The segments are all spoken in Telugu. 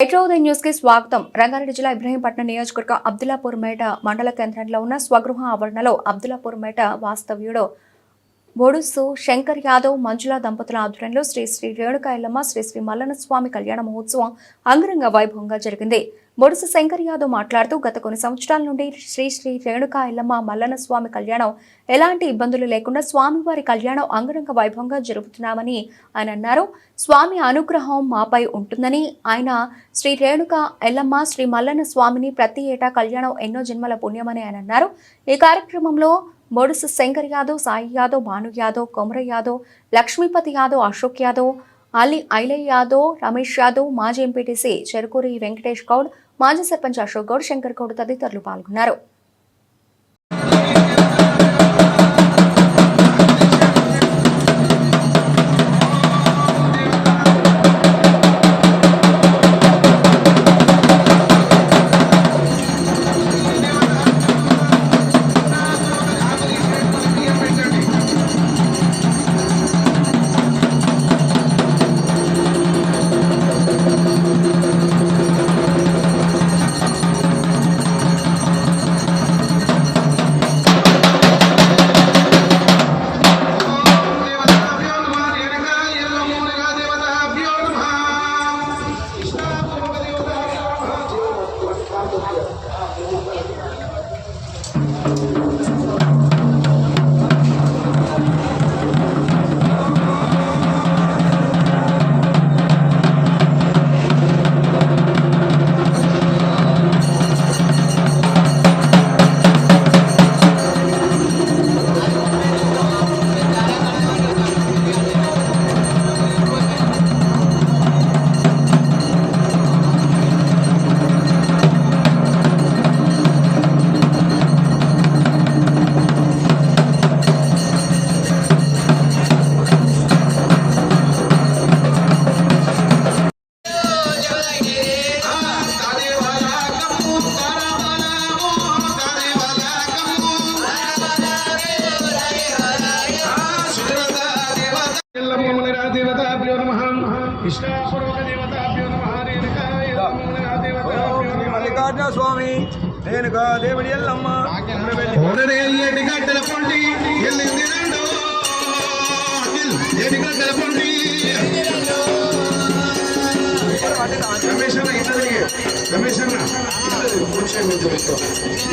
హైదరాబాద్ న్యూస్కి స్వాగతం. రంగారెడ్డి జిల్లా ఇబ్రహీంపట్నం నియోజకవర్గం అబ్దుల్లాపూర్ మేట మండల కేంద్రంలో ఉన్న స్వగృహ ఆవరణలో అబ్దుల్లాపూర్ మేట వాస్తవ్యుడు బొడుసు శంకర్ యాదవ్ మంజుల దంపతుల ఆధ్వర్యంలో శ్రీ శ్రీ రేణుకాయలమ్మ ఎల్లమ్మ శ్రీ శ్రీ మల్లన స్వామి కళ్యాణ మహోత్సవం అంగరంగ వైభవంగా జరిగింది. బొడుసు శంకర్ యాదవ్ మాట్లాడుతూ గత కొన్ని సంవత్సరాల నుండి శ్రీ శ్రీ రేణుకా ఎల్లమ్మ మల్లన్న స్వామి కళ్యాణం ఎలాంటి ఇబ్బందులు లేకుండా స్వామివారి కళ్యాణం అంగరంగ వైభవంగా జరుపుతున్నామని ఆయన అన్నారు. స్వామి అనుగ్రహం మాపై ఉంటుందని ఆయన శ్రీ రేణుక ఎల్లమ్మ శ్రీ మల్లన్న స్వామిని ప్రతి ఏటా కళ్యాణం ఎన్నో జన్మల పుణ్యమని ఆయన అన్నారు. ఈ కార్యక్రమంలో బొడుసు శంకర్ యాదవ్ సాయి యాదవ్ భాను యాదవ్ కొమర యాదవ్ లక్ష్మీపతి యాదవ్ అశోక్ యాదవ్ అలీ ఐలయ్య యాదవ్ రమేష్ యాదవ్ మాజీ ఎంపీటీసీ చెరుకూరి వెంకటేష్ గౌడ్ మాజీ సర్పంచ్ అశోక్ గౌడ్ శంకర్ గౌడ్ తదితరులు పాల్గొన్నారు. దేవుడి ఎల్లమ్మ. ఏటి గడ్డల పొండి ఎల్లింది రెండు ఏటి గడ్డల పొండి రమేష్ అన్న ఇద్దరు రమేష్ అన్న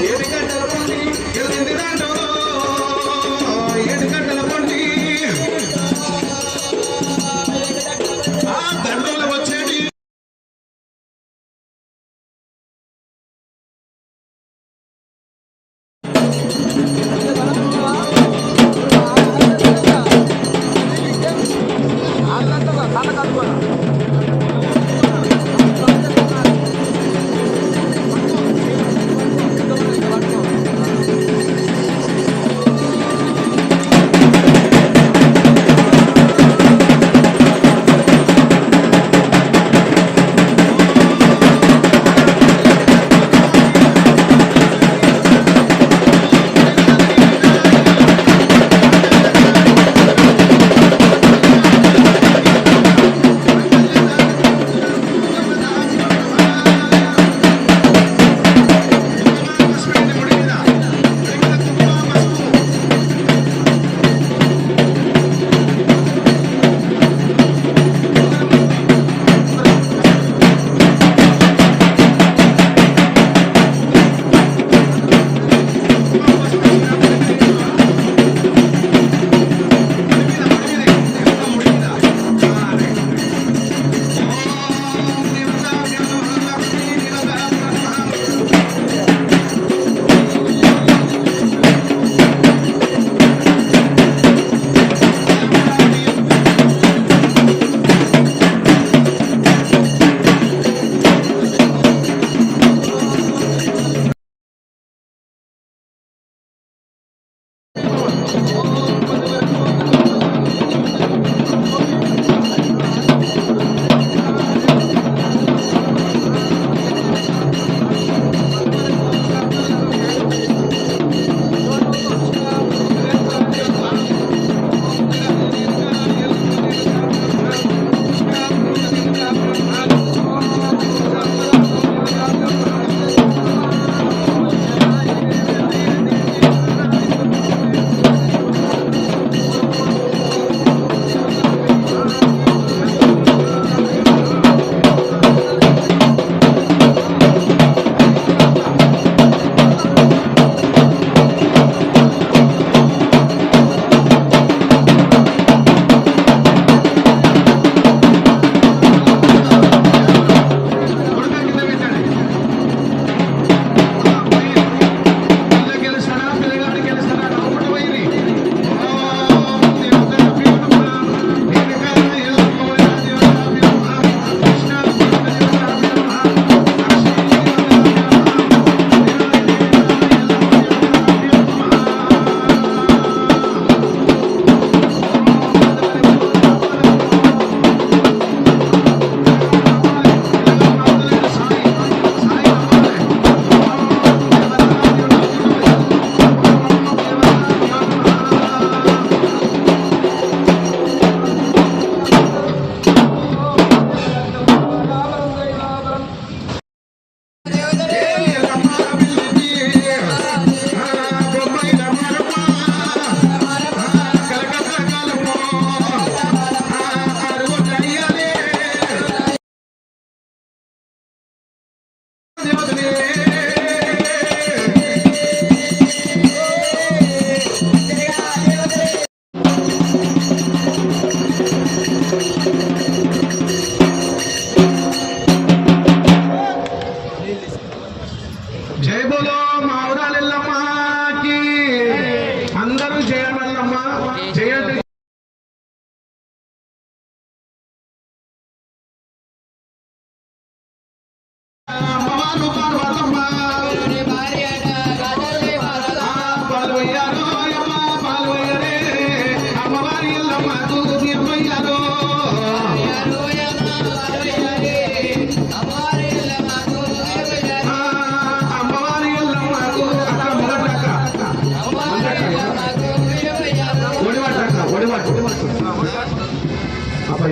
ఏటి గడ్డల ఎల్లింది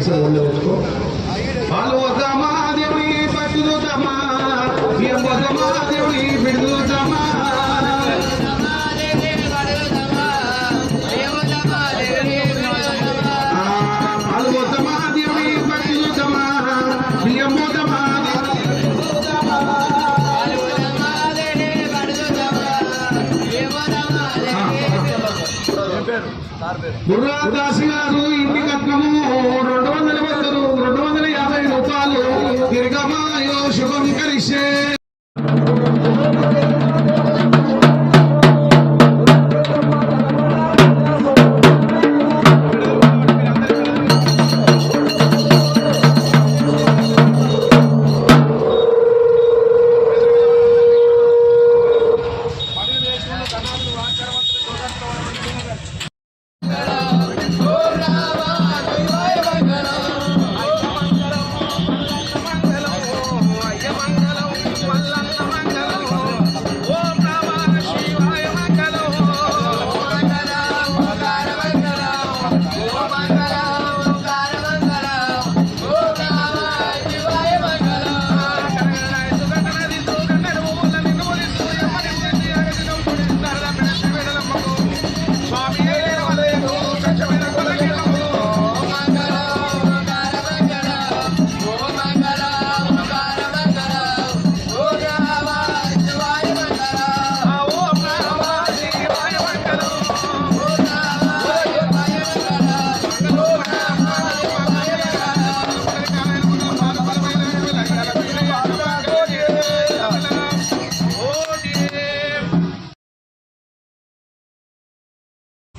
ఆ పైసలు ఒళ్ళు వేసుకో పాల్వోదమా దేవి పట్టుదమా ఎంబోదమా దేవి బిడుదమా పాల్వోదమా దేవి పట్టుదమా బుర్రాదాసి గారు ఇంటి కట్నము రెండు వందల వందలు రెండు వందల యాభై రూపాయలు తిరగమాయో శుభం కలిసే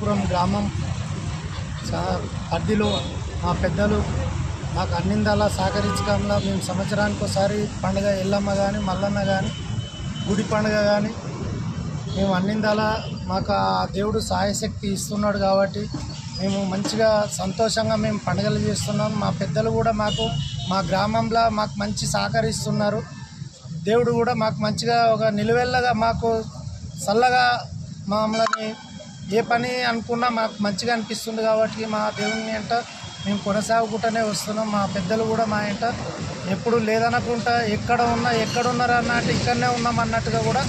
పురం గ్రామం. పరిధిలో మా పెద్దలు మాకు అన్నిందలా సహకరించడంలో మేము సంవత్సరానికి ఒకసారి పండుగ ఎల్లమ్మ కానీ మల్లన్న కానీ గుడి పండుగ కానీ మేము అన్నిందలా మాకు ఆ దేవుడు సాయశక్తి ఇస్తున్నాడు కాబట్టి మేము మంచిగా సంతోషంగా మేము పండుగలు చేస్తున్నాం. మా పెద్దలు కూడా మాకు మా గ్రామంలో మాకు మంచి సహకరిస్తున్నారు. దేవుడు కూడా మాకు మంచిగా ఒక నిలువెల్లగా మాకు చల్లగా మమ్మల్ని ఏ పని అనుకున్నా మాకు మంచిగా అనిపిస్తుంది కాబట్టి మా దేవుని ఎంట మేము కొనసాగుకుంటూనే వస్తున్నాం. మా పెద్దలు కూడా మా ఎంట ఎప్పుడు లేదనకుండా ఎక్కడ ఉన్నా ఎక్కడ ఉన్నారు అన్నట్టు ఇక్కడనే ఉన్నాం అన్నట్టుగా కూడా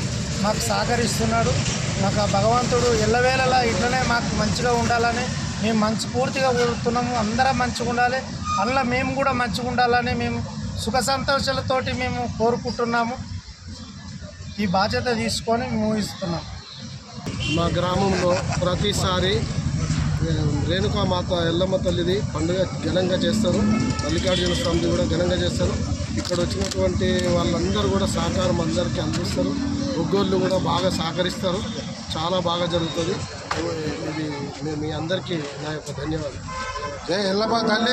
మాకు సహకరిస్తున్నాడు. మాకు ఆ భగవంతుడు ఎల్లవేళలా ఇట్లనే మాకు మంచిగా ఉండాలని మేము మంచి పూర్తిగా కోరుతున్నాము. అందరం మంచిగా ఉండాలి. అందులో మేము కూడా మంచిగా ఉండాలని మేము సుఖ సంతోషాలతోటి మేము కోరుకుంటున్నాము. ఈ బాధ్యత తీసుకొని ముగిస్తున్నాం మా గ్రామంలో ప్రతిసారి ఏ, రేణుకామాత ఎల్లమ్మ తల్లిది పండుగ ఘనంగా చేస్తారు. మల్లికార్జున స్వామిది కూడా ఘనంగా చేస్తారు. ఇక్కడ వచ్చినటువంటి వాళ్ళందరూ కూడా సహకారం అందరికీ అందిస్తారు. ఒగ్గోళ్ళు కూడా బాగా సహకరిస్తారు. చాలా బాగా జరుగుతుంది. ఇది మీ- మీ అందరికీ నా యొక్క ధన్యవాదాలు. జై ఎల్లమ్మ తల్లి!